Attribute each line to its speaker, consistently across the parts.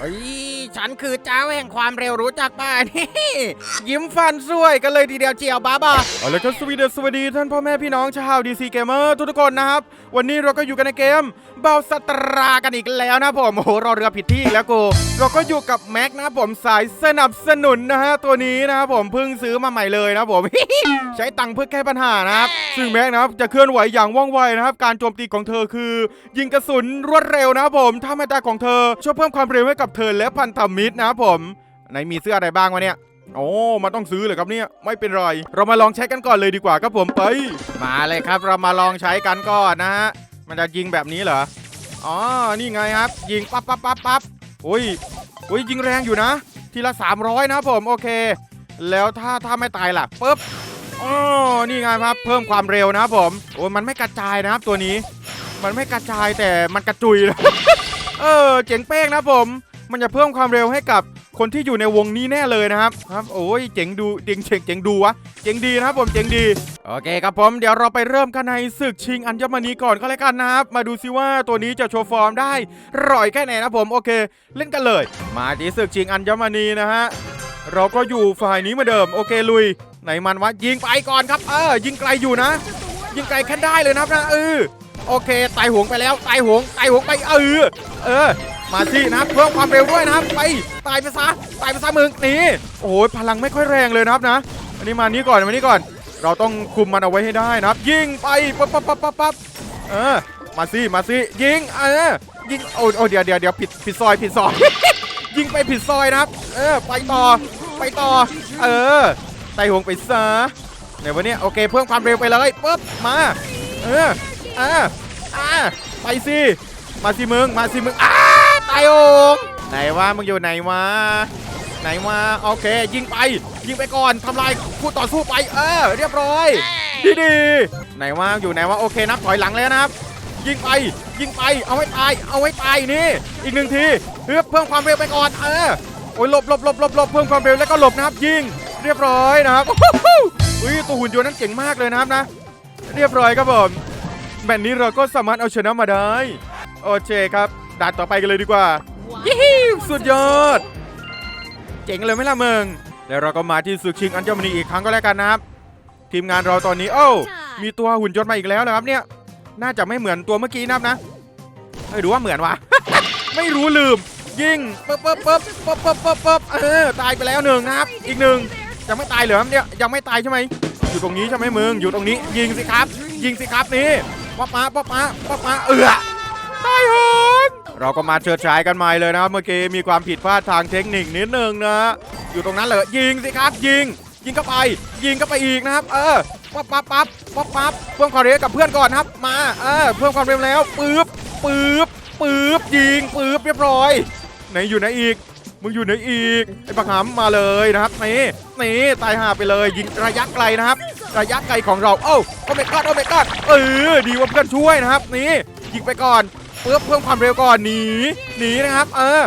Speaker 1: เอ้ยฉันคือเจ้าแห่งความเร็วรู้จักป่ะนี่ยิ้มฟันสวยกันเลยทีเดียวเจียวบ้าบ้าเอาละครับสวีเดสวัสดีท่านพ่อแม่พี่น้องชาวดีซีเกมเมอร์ทุกคนนะครับ วันนี้เราก็อยู่กันในเกม บาสตรากันอีกแล้วนะผมโอ้โหรอเรือผิดที่อีกแล้วกูเราก็อยู่กับแม็กนะผมสายสนับสนุนนะฮะตัวนี้นะครับผมเพิ่งซื้อมาใหม่เลยนะผม ใช้ตังค์เพื่อแก้ปัญหานะครับซึ่งแม็กนะครับจะเคลื่อนไหวอย่างว่องไวนะครับการโจมตีของเธอคือ ยิงกระสุนรวดเร็วนะครับผมท่าไม้ตายของเธอช่วยเพิ่มความเร็วให้กับเธอและพันธมิตรนะครับผมไหนมีเสื้ออะไรบ้างวะเนี่ยโอ้มันต้องซื้อเลยครับเนี่ย ไม่เป็นไร เรามาลองใช้กันก่อนเลยดีกว่าครับผมไป มาเลยครับ เรามาลองใช้กันก่อนนะฮะ มันจะยิงแบบนี้เหรอ อ๋อ นี่ไงครับ ยิงปั๊บปั๊บปั๊บปั๊บอุ้ยอุ้ยยิงแรงอยู่นะ ทีละ 300 นะผมโอเค แล้วถ้าถ้าไม่ตายล่ะปุ๊บอ๋อนี่ไงครับ เพิ่มความเร็วนะผม โอ้ยมันไม่กระจายนะครับตัวนี้ มันไม่กระจายแต่มันกระจุย เออ เจ๋งเป้งนะผม มันจะเพิ่มความเร็วให้กับ คนที่อยู่ในวงนี้แน่เลยนะครับครับโอ้ยเจ๋งดูเจ๋งเจ๋งเจ๋งดูวะเจ๋งดีนะครับผมเจ๋งดีโอเคครับผมเดี๋ยวเราไปเริ่มกันในศึกชิงอัญมณีก่อนก็แล้วกันนะครับมาดูซิว่าตัวนี้จะโชว์ฟอร์มได้ร่อยแค่ไหนนะผมโอเค เล่นกันเลย มาที่ศึกชิงอัญมณีนะฮะเราก็อยู่ฝ่ายนี้เหมือนเดิมโอเคลุยไหนมันวะยิงไปก่อนครับเออยิงไกลอยู่นะ ยิงไกลแค่ได้เลยนะครับนะเออโอเคตายหวงไปแล้วตายหวงตายหวงไปเออเออ มาสินะครับเพิ่มความเร็วด้วยนะครับไปตายไปซะตายไปซะมึงนี่โอ้ยพลังไม่ค่อยแรงเลยนะครับนะอันนี้มานี้ก่อนมานี้ก่อน เราต้องคุมมันเอาไว้ให้ได้นะครับ ยิงไปปั๊บปั๊บปั๊บปั๊บปั๊บเออมาสิมาสิยิงเออยิงโอ้โอ้เดี๋ยวเดี๋ยวเดี๋ยวผิดผิดซอยผิดซอย ยิงไปผิดซอยนะครับ เออไปต่อไปต่อ เออไต่หวงไปซะไหนวะเนี่ยโอเคเพิ่มความเร็วไปเลยปุ๊บมาเอออ่าอ่าไปสิมาสิมึงมาสิมึงอ้า ไต่หงไหนวะมึงอยู่ไหนวะไหนวะโอเค ยิงไป ยิงไปก่อนทำลายคู่ต่อสู้ไปเออเรียบร้อยดีดีไหนวะอยู่ไหนวะโอเคนับถอยหลังแล้วนะครับ ยิงไปยิงไปเอาให้ตาย เอาให้ตายนี่อีกหนึ่งทีเพื่อเพิ่มความเร็วไปก่อนเออโอ้ยหลบหลบหลบหลบหลบเพิ่มความเร็วแล้วก็หลบนะครับยิงเรียบร้อยนะครับอุ้ยตัวหุ่นยนต์นั้นเจ๋งมากเลยนะครับนะ เรียบร้อยครับผมแบบนี้เราก็สามารถเอาชนะมาได้ โอเคครับ ด่านต่อไปกันเลยดีกว่ายี่หิวสุดยอด เจ๋งเลยไหมล่ะมึงแล้วเราก็มาที่ศึกชิงอัญมณีอีกครั้งก็แล้วกันนะครับ ทีมงานเราตอนนี้โอ้ามีตัวหุ่นยนต์มาอีกแล้วนะครับเนี่ย น่าจะไม่เหมือนตัวเมื่อกี้นับนะเอ้ยดูว่าเหมือนวะไม่รู้ลืม ยิงปึ๊บปึ๊บปึ๊บปึ๊บปึ๊บปึ๊บปึ๊บเออตายไปแล้วหนึ่งนะครับ อีกหนึ่งยังไม่ตายเหรอครับเนี่ยยังไม่ตายใช่ไหมอยู่ตรงนี้ใช่ไหมมึงอยู่ตรงนี้ ยิงสิครับ ยิงสิครับนี่ป๊อปมาป๊อปมาป๊อปมาเอือตายโหน เราก็มาเชิดฉายกันใหม่เลยนะครับเมื่อกี้มีความผิดพลาดทางเทคนิคนิดนึงนะอยู่ตรงนั้นเลยยิงสิครับยิง ยิงเข้าไปยิงเข้าไปอีกนะครับ เออปั๊บปั๊บปั๊บปั๊บปั๊บเพิ่มความเร็วกับเพื่อนก่อนครับ มาเออเพิ่มความเร็วแล้วปึ๊บปึ๊บปึ๊บยิงปึ๊บเรียบร้อยไหนอยู่ไหนอีกมึงอยู่ไหนอีกไอ้บังหำมาเลยนะครับนี่นี่ตายห่าไปเลย ยิงระยะไกลนะครับ ระยะไกลของเราโอ้โอเมก้าโอเมก้าเออดีว่าเพื่อนช่วยนะครับ นี่ยิงไปก่อน ปึ๊บเพิ่มความเร็วก่อนหนีหนีนะครับ เออ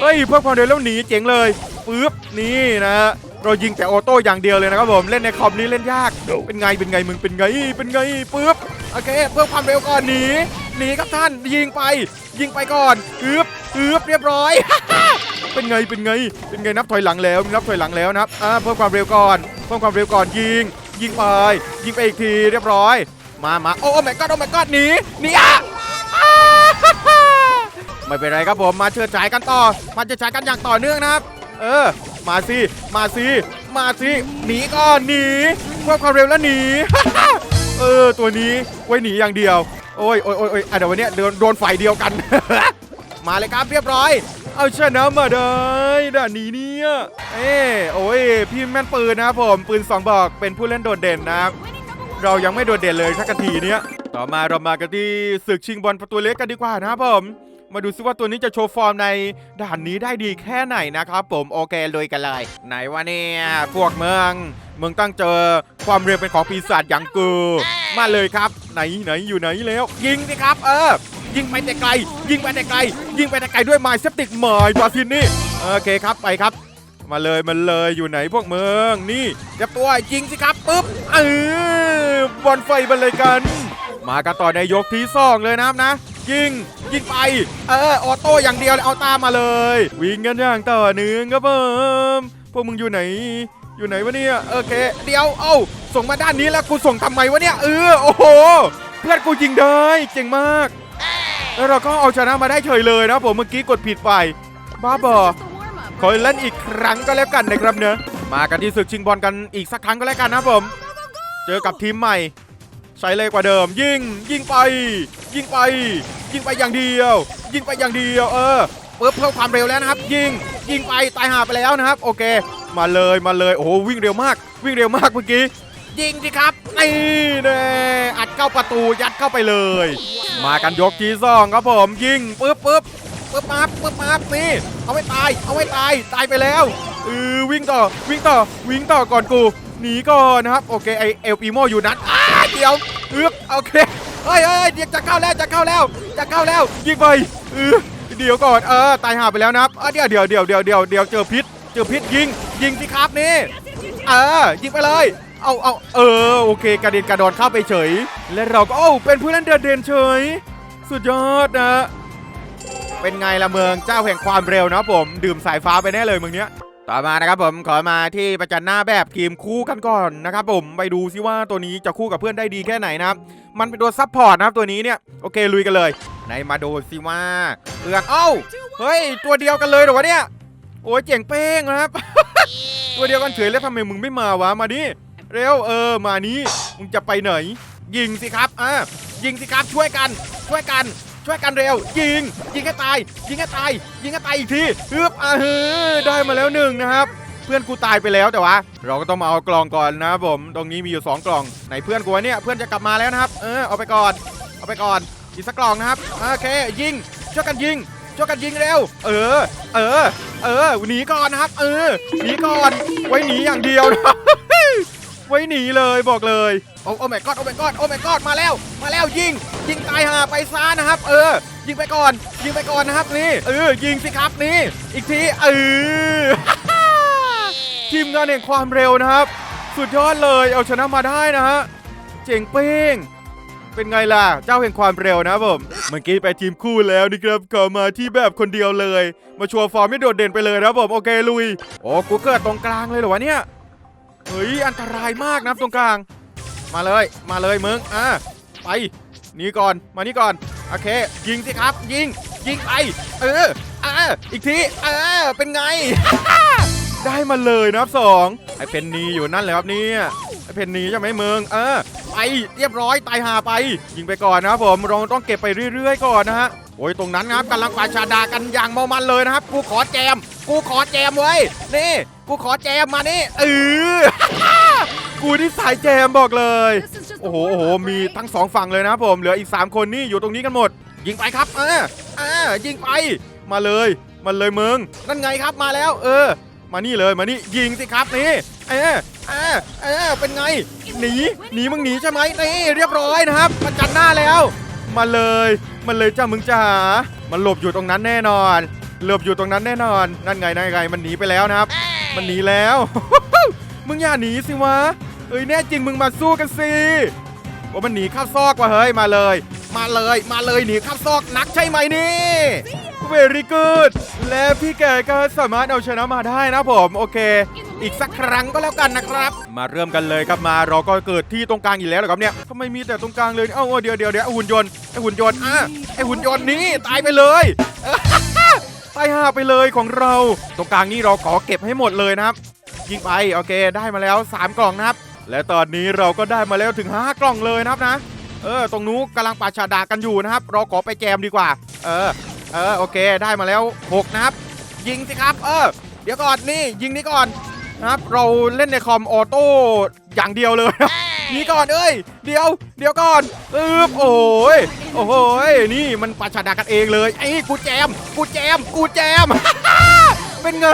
Speaker 1: เฮ้ยเพิ่มความเร็วแล้วหนีเจ๋งเลยปึ๊บนี่นะฮะเรายิงแต่ออโต้อย่างเดียวเลยนะครับผมเล่นในคอมนี้เล่นยาก เป็นไงเป็นไงมึงเป็นไงเป็นไงปึ๊บโอเคเพิ่มความเร็วก่อนหนีหนีครับท่านยิงไป ยิงไปก่อนปึ๊บปึ๊บเรียบร้อย เป็นไงเป็นไง เป็นไงนับถอยหลังแล้วนับถอยหลังแล้วนะครับอ่าเพิ่มความเร็วก่อนเพิ่มความเร็วก่อนยิง ยิงไปยิงไปอีกทีเรียบร้อย มามาโอ้โอ้แม่ก็โอ้แม่ก็หนีหนีอะ ไม่เป็นไรครับผมมาเชิดฉายกันต่อ มาเชิดฉายกันอย่างต่อเนื่องนะครับ เออ มาสิมาสิมาสิหนีก่อนหนีเพิ่มความเร็วแล้วหนีเออตัวนี้ไว้หนีอย่างเดียว โอ้ยโอ้ยโอ้ยโอ้ยอะเดี๋ยววันเนี้ยโดนโดนฝ่ายเดียวกัน มาเลยครับเรียบร้อย เอาชนะมาได้ด่านนี้เนี่ยเอ้โอ้ยพี่แม่นปืนนะครับผมปืนสองบอกเป็นผู้เล่นโดดเด่นนะครับเรายังไม่โดดเด่นเลยสักทีเนี้ย ต่อมาเรามากันที่ศึกชิงบอลประตูเล็กกันดีกว่านะครับผม มาดูซิว่าตัวนี้จะโชว์ฟอร์มในด่านนี้ได้ดีแค่ไหนนะครับผมโอเคเลยกันเลย ไหนวะเนี่ยพวกเมืองเมึงตั้งเจอความเร็วเป็นของปีศาจอย่างกูมาเลยครับ ไหนไหนอยู่ไหนแล้ว ยิงสิครับ เออ ยิงไปแต่ไกล ยิงไปแต่ไกล ยิงไปแต่ไกลด้วยไม้เซปติกไม้บาซินนี่โอเคครับไปครับมาเลยมาเลยอยู่ไหนพวกเมืองนี่เรียบตัวยิงสิครับปุ๊บเออบอลไฟมาเลยกัน มากันต่อในยกที่สองเลยนะครับนะ ยิง ยิงไป เออออโต้อย่างเดียวเลยเอาตามมาเลย วิ่งกันอย่างต่อเนื่องครับผมพวกมึงอยู่ไหน อยู่ไหนวะเนี่ยโอเค เดี๋ยวเอ้าส่งมาด้านนี้แล้วกูส่งทำไมวะเนี่ยเออโอ้โห เพื่อนกูยิงได้เจ๋งมาก แล้วเราก็เอาชนะมาได้เฉยเลยนะผมเมื่อกี้กดผิดไปบ้าบอขอเล่นอีกครั้งก็แล้วกันนะครับเนอะมากันที่ศึกชิงบอลกันอีกสักครั้งก็แล้วกันนะผม เจอกับทีมใหม่ ใช้เลยกว่าเดิม ยิงยิงไป ยิงไป ยิงไปอย่างเดียว ยิงไปอย่างเดียว เออเพิ่มเพิ่มความเร็วแล้วนะครับ ยิงยิงไปตายหาไปแล้วนะครับ โอเค มาเลยมาเลยโอ้โหวิ่งเร็วมาก วิ่งเร็วมากเมื่อกี้ยิงสิครับนี่เน่อัดเข้าประตูยัดเข้าไปเลย มากันยกที่สองครับผมยิงปึ๊บปึ๊บปึ๊บมาบปึ๊บมานี่เอาไว้ตาย เอาไว้ตายตายไปแล้วเออวิ่งต่อวิ่งต่อวิ่งต่อก่อนกูหนีก่อนนะครับโอเคไอเอลปีโมอยู่นั้นอ้า เดี๋ยวเอือโอเคเฮ้ยเฮ้ยเดี๋ยวจะเข้าแล้วจะเข้าแล้วจะเข้าแล้วยิงไปเออเดี๋ยวก่อนเออตายหาไปแล้วนะครับเดี๋ยวเดี๋ยวเดี๋ยวเดี๋ยวเดี๋ยวเดี๋ยวเจอพิษเจอพิษยิงยิงสิครับนี่เออยิงไปเลยเอาเอาเออโอเคกระเด็นกระดอนเข้าไปเฉย และเราก็โอ้เป็นผู้เล่นเด่นเด่นเฉย สุดยอดนะเป็นไงละเมืองเจ้าแห่งความเร็วนะผม ดื่มสายฟ้าไปแน่เลยเมืองเนี้ย ต่อมานะครับผมขอมาที่ประจันหน้าแบบทีมคู่กันก่อนนะครับผมไปดูซิว่าตัวนี้จะคู่กับเพื่อนได้ดีแค่ไหนนะครับมันเป็นตัวซับพอร์ตนะครับตัวนี้เนี่ยโอเคลุยกันเลยไหนมาดูซิว่าเอือกเอ้าเฮ้ยตัวเดียวกันเลยเหรอวะเนี่ยโอ้ยเจ๋งเป้งนะครับ ตัวเดียวกันเฉยแล้วทำไมมึงไม่มาวะมาดิเร็วเออมานี้มึงจะไปไหน ยิงสิครับอะยิงสิครับช่วยกันช่วยกัน ช่วยกันเร็ว ยิง ยิงให้ตาย ยิงให้ตาย ยิงให้ตายอีกทีฮึบอะฮึได้มาแล้วหนึ่งนะครับเพื่อนกูตายไปแล้วแต่ว่า เราก็ต้องมาเอากล่องก่อนนะผม ตรงนี้มีอยู่ 2 กล่องไหนเพื่อนกูวะเนี่ยเพื่อนจะกลับมาแล้วนะครับ เออเอาไปก่อน เอาไปก่อนอีกสักกล่องนะครับโอเคยิงช่วยกันยิงช่วยกันยิงเร็ว เออ เออ เออหนีก่อนนะครับ เออหนีก่อน ไว้หนีอย่างเดียวนะไว้หนีเลยบอกเลยโอ้โอ้แม่กอดโอ้แม่กอดโอ้แม่กอดมาแล้ว มาแล้วยิง ยิงตายหาไปซ่านะครับ เออ ยิงไปก่อน ยิงไปก่อนนะครับนี่ เออ ยิงสิครับนี่ อีกที เออ ทีมงานแห่งความเร็วนะครับ สุดยอดเลย เอาชนะมาได้นะฮะ เจ๋งเป้งเป็นไงล่ะ เจ้าแห่งความเร็วนะผม เมื่อกี้ไปทีมคู่แล้วนี่ครับขอมาที่แบบคนเดียวเลย มาชัวร์ฟอร์มไม่โดดเด่นไปเลยนะผม โอเคลุย โอ้กูเกิดตรงกลางเลยเหรอวะเนี่ย เฮ้ย อันตรายมากนะตรงกลาง มาเลย มาเลยมึง อะ ไป นี่ก่อนมานี่ก่อนโอเค ยิงสิครับ ยิงยิงไปเอออ่าอีกทีเออเป็นไง ได้มาเลยนะครับสองไอเพนนีอยู่นั่นเลยครับเนี่ยไอเพนนีใช่ไหมมึงเออไปเรียบร้อยตายหาไป ยิงไปก่อนนะครับผมเราต้องเก็บไปเรื่อย ๆ ก่อนนะฮะโอ้ยตรงนั้นครับกำลังปาชาดากันอย่างเมามันเลยนะครับ กูขอแจม กูขอแจมไว้นี่ กูขอแจมมานี่เออ กูที่สายแจมบอกเลย โอ้โหโอ้โหมีทั้งสองฝั่งเลยนะครับผม เหลืออีก 3 คนนี่อยู่ตรงนี้กันหมด ยิงไปครับเออเออยิงไป มาเลย มาเลยมึงนั่นไงครับมาแล้ว เออ มานี่เลยมานี่ยิงสิครับนี่เออเออเออเป็นไงหนีหนีมึงหนีใช่ไหมนี่เรียบร้อยนะครับประจันหน้าแล้ว มาเลยมันเลยจ้ามึงจ๋ามันหลบอยู่ตรงนั้นแน่นอนหลบอยู่ตรงนั้นแน่นอน นั่นไงนั่นไงมันหนีไปแล้วนะครับ มันหนีแล้ว มึงอย่าหนีสิวะ เอ้ยแน่จริงมึงมาสู้กันสิว่ามันหนีข้าซอกว่ะเฮ้ยมาเลย มาเลยมาเลยหนีข้าซอกนักใช่ไหมนี่เวรี่กูดและพี่แกก็สามารถเอาชนะมาได้นะผมโอเค อีกสักครั้งก็แล้วกันนะครับ มาเริ่มกันเลยครับมาเราก็เกิดที่ตรงกลางอีกแล้วเหรอครับเนี่ยทำไมมีแต่ตรงกลางเลยเอ้าเดี๋ยวเดี๋ยวเดี๋ยวไอหุ่นยนต์ไอหุ่นยนต์อะไอหุ่นยนต์นี่ตายไปเลยตายห่าไปเลยของเรา ตรงกลางนี่เราขอเก็บให้หมดเลยนะครับยิงไปโอเคได้มาแล้ว 3 กล่องนะครับ และตอนนี้เราก็ได้มาแล้วถึง 5 กล่องเลยนะครับนะ เออ ตรงนู้นกำลังปาชาดากันอยู่นะครับ เราขอไปแจมดีกว่า เออ เออ โอเค ได้มาแล้ว 6 นะครับ ยิงสิครับ เออ เดี๋ยวก่อนนี่ ยิงนี่ก่อนนะครับ เราเล่นในคอมออโต้อย่างเดียวเลยนี่ก่อนเอ้ย เดี๋ยว เดี๋ยวก่อนอึบโอ้ย โอ้โหยนี่มันปาชาดากันเองเลย ไอ้กูแจม กูแจม กูแจม เป็นไง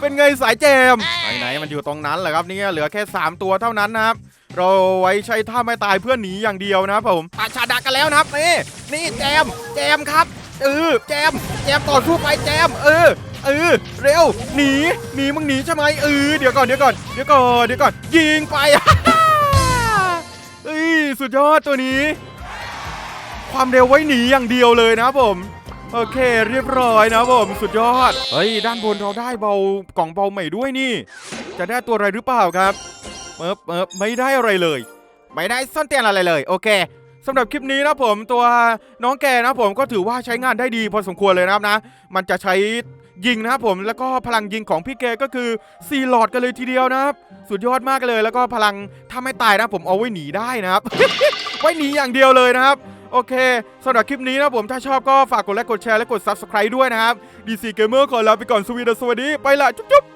Speaker 1: เป็นไงสายแจมไหนไหนมันอยู่ตรงนั้นแหละครับเนี่ยเหลือแค่ 3 ตัวเท่านั้นนะครับ เราไว้ใช้ท่าไม่ตายเพื่อหนีอย่างเดียวนะครับผมปาชาดากันแล้วนะครับนี่นี่แจมแจมครับเออแจมแจมต่อสู้ไปแจม เออเออเร็วหนีหนีมึงหนีใช่ไหมเออเดี๋ยวก่อนเดี๋ยวก่อนเดี๋ยวก่อนเดี๋ยวก่อนยิงไปเอ้ยสุดยอดตัวนี้โคความเร็วไว้หนีอย่างเดียวเลยนะครับผม โอเค เรียบร้อยนะผมสุดยอด เฮ้ย ด้านบนเราได้เบากล่องเบาใหม่ด้วยนี่ จะได้ตัวอะไรหรือเปล่าครับเมิบเมิบไม่ได้อะไรเลย ไม่ได้ซ่อนเตียนอะไรเลย โอเคสำหรับคลิปนี้นะผมตัวน้องแกนะผมก็ถือว่าใช้งานได้ดีพอสมควรเลยนะครับนะ มันจะใช้ยิงนะครับผมแล้วก็พลังยิงของพี่แกก็คือซีหลอดกันเลยทีเดียวนะครับ สุดยอดมากเลย แล้วก็พลังถ้าไม่ตายนะผมเอาไว้หนีได้นะครับ ไว้หนีอย่างเดียวเลยนะครับ โอเคสำหรับคลิปนี้นะผมถ้าชอบก็ฝากกดไลค์กดแชร์และกด Subscribe ด้วยนะครับ DC Gamer ขอลาไปก่อนสวีดสวัสดี ไปละจุ๊บ